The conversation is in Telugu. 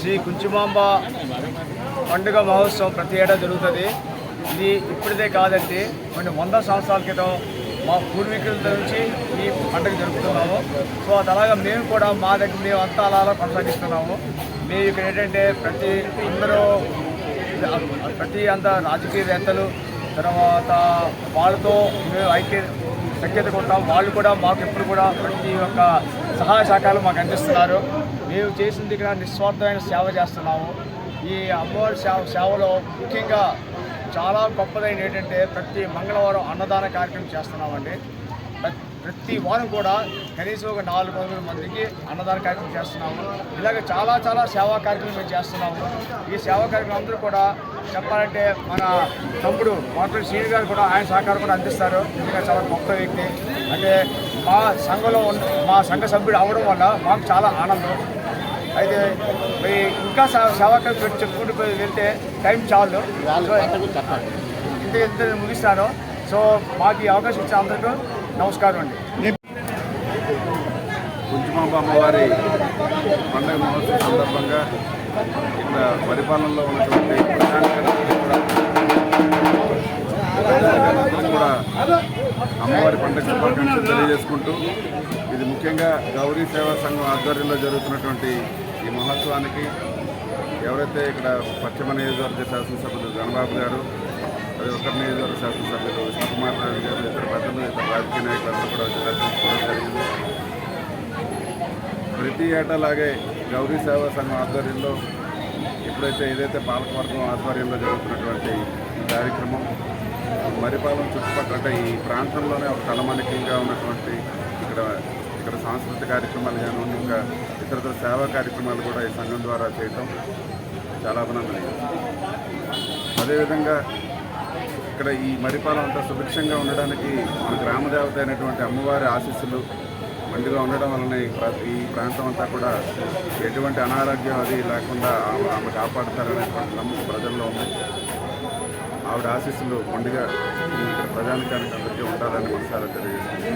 శ్రీ కుంచుమాంబ పండుగ మహోత్సవం ప్రతి ఏటా జరుగుతుంది. ఇది ఇప్పుడిదే కాదండి కొన్ని వంద సంవత్సరాల క్రితం మా పూర్వీకుల నుంచి ఈ పండుగ జరుపుతున్నాము. సో అది అలాగా మేము కూడా మా దగ్గర మేము అంతా అలా అలా కొనసాగిస్తున్నాము. మేము ఇక్కడ ఏంటంటే ప్రతి అందరూ ప్రతి అంత రాజకీయవేత్తలు తర్వాత వాళ్ళతో మేము ఐక్య సఖ్యత ఉంటాం. వాళ్ళు కూడా మాకు ఎప్పుడు కూడా ప్రతి ఒక్క సహాయ సహకారాలు మాకు అందిస్తున్నారు. మేము చేసింది ఇక్కడ నిస్వార్థమైన సేవ చేస్తున్నాము. ఈ అమ్మవారి సేవ సేవలో ముఖ్యంగా చాలా గొప్పదైన ఏంటంటే ప్రతి మంగళవారం అన్నదాన కార్యక్రమం చేస్తున్నామండి. ప్రతి వారం కూడా కనీసం ఒక నాలుగు వందల మందికి అన్నదాన కార్యక్రమం చేస్తున్నాము. ఇలాగ చాలా చాలా సేవా కార్యక్రమం మేము చేస్తున్నాము. ఈ సేవా కార్యక్రమం అందరూ కూడా చెప్పాలంటే మన తమ్ముడు వాటర్ శ్రీని గారు కూడా ఆయన సహకారం కూడా అందిస్తారు. ఎందుకంటే చాలా గొప్ప వ్యక్తి. అంటే మా సంఘంలో ఉన్న మా సంఘ సభ్యుడు అవడం వల్ల మాకు చాలా ఆనందం. అయితే మరి ఇంకా సేవా కార్యక్రమం చెప్పుకుంటూ వెళ్తే టైం చాలు. ఇంత ఇంత ముగిస్తాను. సో మాకు ఈ అవకాశం ఇచ్చిన అందరికీ నమస్కారం అండి. కుంచుమాంబ అమ్మవారి పండుగ మహోత్సవం సందర్భంగా ఇక్కడ పరిపాలనలో ఉన్నటువంటి కూడా అమ్మవారి పండుగ శుభాకాంక్షలు తెలియజేసుకుంటూ ఇది ముఖ్యంగా గౌరీ సేవా సంఘం ఆధ్వర్యంలో జరుగుతున్నటువంటి ఈ మహోత్సవానికి ఎవరైతే ఇక్కడ పశ్చిమ నియోజకవర్గ శాసనసభ్యులు గణబాబు గారు అది ఉత్తర నియోజకవర్గ శాసనసభ్యులు విష్ణుకుమార్ నాయుడు నాయకులు ఇతర రాజకీయ నాయకులందరూ కూడా వచ్చి దర్శించుకోవడం జరిగింది. ప్రతి ఏటాలాగే గౌరీ సేవా సంఘం ఆధ్వర్యంలో ఎప్పుడైతే ఏదైతే పాలకవర్గం ఆధ్వర్యంలో జరుగుతున్నటువంటి కార్యక్రమం మరిపాలెం చుట్టుపక్కల అంటే ఈ ప్రాంతంలోనే ఒక తలమణికంగా ఉన్నటువంటి ఇక్కడ ఇక్కడ సాంస్కృతిక కార్యక్రమాలు కానివ్వండి ఇంకా ఇతరతర సేవా కార్యక్రమాలు కూడా ఈ సంఘం ద్వారా చేయటం చాలా అభినందనీయం. అదేవిధంగా ఇక్కడ ఈ మరిపాలెం అంతా సుభిక్షంగా ఉండడానికి మన గ్రామ దేవత అయినటువంటి అమ్మవారి ఆశీస్సులు మండిగా ఉండడం వలన ఈ ఈ ప్రాంతం అంతా కూడా ఎటువంటి అనారోగ్యం అది లేకుండా ఆమె ఆమె నమ్మకం ప్రజల్లో ఉంది. ఆవిడ ఆశీస్సులు మండిగా ఇక్కడ ప్రజానికానికి అందరికీ ఉండాలని మనసారా తెలియజేస్తుంది